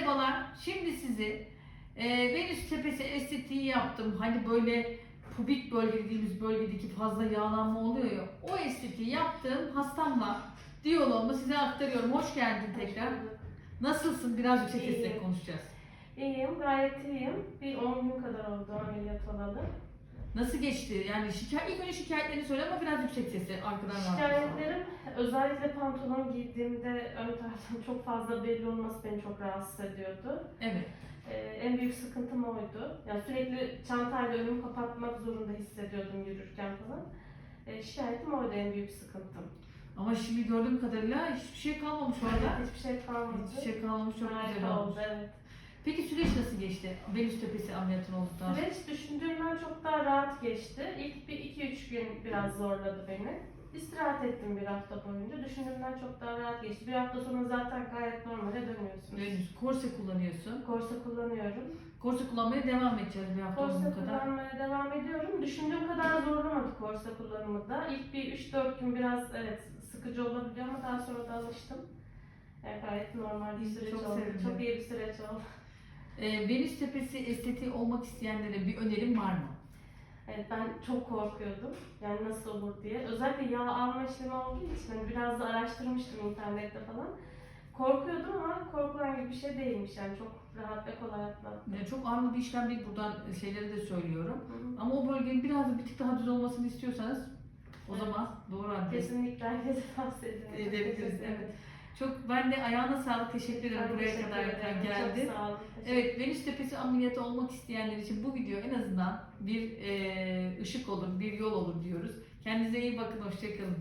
Merhabalar. Şimdi sizi e, Venüs tepesi estetiği yaptım. Hani böyle pubik bölge dediğimiz bölgedeki fazla yağlanma oluyor ya. O estetiği yaptığım hastamla diyaloğumu size aktarıyorum. Hoş geldin tekrar. Nasılsın? Biraz yüksek sesle İyiyim. konuşacağız. İyiyim, gayet iyiyim. Bir 10 gün kadar oldu ameliyat olalı. Nasıl geçti? Yani şikayet, ilk önce şikayetlerini söyle ama biraz yüksek sesle arkadan rahatsız ol. Şikayetlerim özellikle pantolon giydiğimde ön taraftan çok fazla belli olması beni çok rahatsız ediyordu. Evet. Ee, en büyük sıkıntım oydu. Yani sürekli çantayla önümü kapatmak zorunda hissediyordum yürürken falan. Ee, şikayetim oydu en büyük sıkıntım. Ama şimdi gördüğüm kadarıyla hiçbir şey kalmamış orada. Hiçbir şey kalmadı. Hiçbir şey kalmamış. Çok güzel Harika olmuş. oldu, evet. Peki süreç nasıl geçti? Venüs tepesi ameliyatın olduktan sonra. Süreç düşündüğümden çok daha rahat geçti. İlk bir iki üç gün biraz zorladı beni. İstirahat ettim bir hafta boyunca. Düşündüğümden çok daha rahat geçti. Bir hafta sonra zaten gayet normale dönüyorsunuz. Venüs korse kullanıyorsun. Korse kullanıyorum. Korse kullanmaya devam edeceğiz bir hafta Korse kadar. kullanmaya devam ediyorum. Düşündüğüm kadar zorlamadı korse kullanımı da. İlk bir 3-4 gün biraz evet sıkıcı olabiliyor ama daha sonra da alıştım. Yani gayet normal bir süreç çok oldu. sevindim. Çok iyi bir süreç oldu. Ee, Venüs tepesi estetiği olmak isteyenlere bir önerim var mı? Evet ben çok korkuyordum. Yani nasıl olur diye. Özellikle yağ alma işlemi olduğu için hani biraz da araştırmıştım internette falan. Korkuyordum ama korkulan gibi bir şey değilmiş yani çok rahat ve kolay atlattım. Yani çok ağırlı bir işlem değil buradan şeyleri de söylüyorum. Hı hı. Ama o bölgenin biraz da bir tık daha düz olmasını istiyorsanız o Evet. zaman doğru adres Kesinlikle herkese tavsiye ederim. edebiliriz. Evet. Çok ben de ayağına sağlık teşekkür ederim Ben buraya teşekkür kadar ederim. geldin. Çok sağ olun. Evet, Venüs tepesi ameliyatı olmak isteyenler için bu video en azından bir e, ışık olur, bir yol olur diyoruz. Kendinize iyi bakın, hoşçakalın.